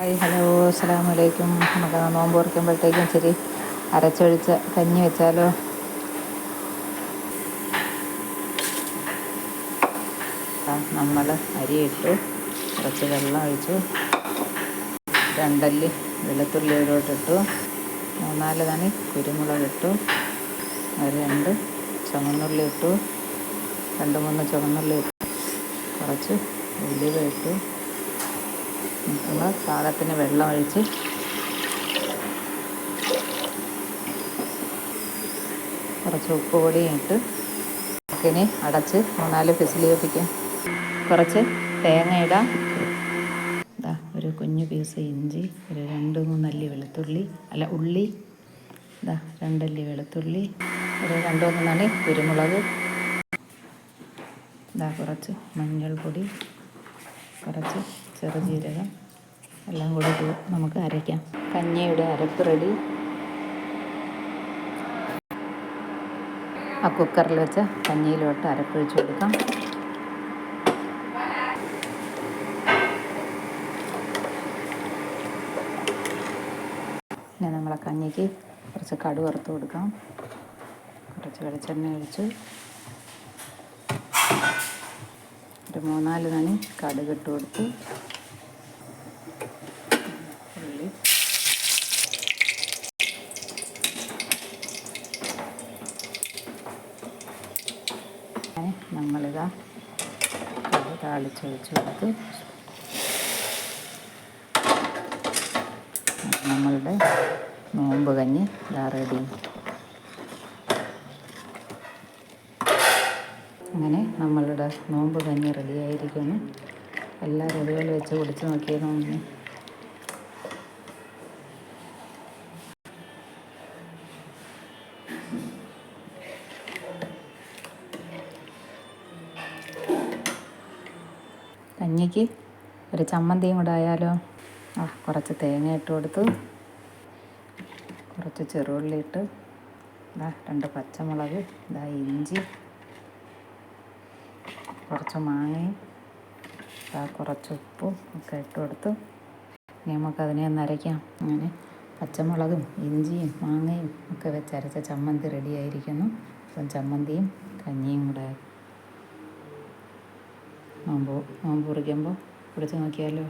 Hi hello അസ്സാം വലൈക്കും നമുക്ക് നോമ്പ് കുറയ്ക്കുമ്പോഴത്തേക്കും ശരി അരച്ചൊഴിച്ച കഞ്ഞി വെച്ചാലോ? നമ്മൾ അരി ഇട്ടു കുറച്ച് വെള്ളം ഒഴിച്ചു. രണ്ടല്ലി വെളുത്തുള്ളി ഇതിലോട്ടിട്ടു മൂന്നാൽ തണി കുരുമുളക് ഇട്ടു. ഒരു രണ്ട് ചുവന്നുള്ളി ഇട്ടു. രണ്ട് മൂന്ന് ചുവന്നുള്ളി ഇട്ടു. കുറച്ച് ഉലുവ ഇട്ടു. നമ്മൾ പാകത്തിന് വെള്ളം ഒഴിച്ച് കുറച്ച് ഉപ്പ് പൊടിയും ഇട്ട് ഇനി അടച്ച് മൂന്നാൽ ഫിസിൽ വെപ്പിക്കാം കുറച്ച് തേങ്ങ ഇടാം. ഒരു കുഞ്ഞു പീസ് ഇഞ്ചി ഒരു രണ്ട് മൂന്നല്ലി വെളുത്തുള്ളി അല്ല ഉള്ളി. ഇതാ രണ്ടല്ലി വെളുത്തുള്ളി ഒരു രണ്ട് മൂന്നാണ് നണി കുരുമുളക്. ഇതാ കുറച്ച് മഞ്ഞൾപ്പൊടി കുറച്ച് ചെറുജീരകം. എല്ലാം കൂടി നമുക്ക് അരയ്ക്കാം. കഞ്ഞിയുടെ അരപ്പ് റെഡി ആ കുക്കറിൽ വെച്ച് കഞ്ഞിയിലോട്ട് അരപ്പൊഴിച്ച് കൊടുക്കാം. പിന്നെ നമ്മളെ കഞ്ഞിക്ക് കുറച്ച് കടു വറുത്ത് കൊടുക്കാം. കുറച്ച് വെളിച്ചെണ്ണ ഒഴിച്ച് ഒരു മൂന്നാൽ മണി കടുകിട്ട് കൊടുത്ത് ഉള്ളി നമ്മളിതാ താളിച്ച് താളിച്ചൊഴിച്ച് കൊടുത്ത് നമ്മളുടെ നോമ്പ് കഞ്ഞി ഇതാ റെഡി അങ്ങനെ നമ്മളുടെ നോമ്പ് കഞ്ഞി റെഡിയായിരിക്കുന്നു എല്ലാവരും അതുപോലെ വെച്ച് കുടിച്ച് നോക്കിയത് കഞ്ഞിക്ക് ഒരു ചമ്മന്തിയും കൂടെ ആയാലോ? ആ കുറച്ച് തേങ്ങ ഇട്ട് കൊടുത്തു. കുറച്ച് ചെറുള്ളി ഇട്ട്. ഇതാ രണ്ട് പച്ചമുളക് ഇതാ ഇഞ്ചി കുറച്ച് മാങ്ങയും ഇതാ കുറച്ച് ഉപ്പും ഒക്കെ ഇട്ട് കൊടുത്തു. നമുക്കതിനെ ഒന്ന് അരയ്ക്കാം. അങ്ങനെ പച്ചമുളകും ഇഞ്ചിയും മാങ്ങയും ഒക്കെ വെച്ചരച്ച ചമ്മന്തി റെഡിയായിരിക്കുന്നു അപ്പം ചമ്മന്തിയും കഞ്ഞിയും കൂടെ നോമ്പ് നോമ്പ് കുറിക്കുമ്പോൾ കുടിച്ച് നോക്കിയാലോ?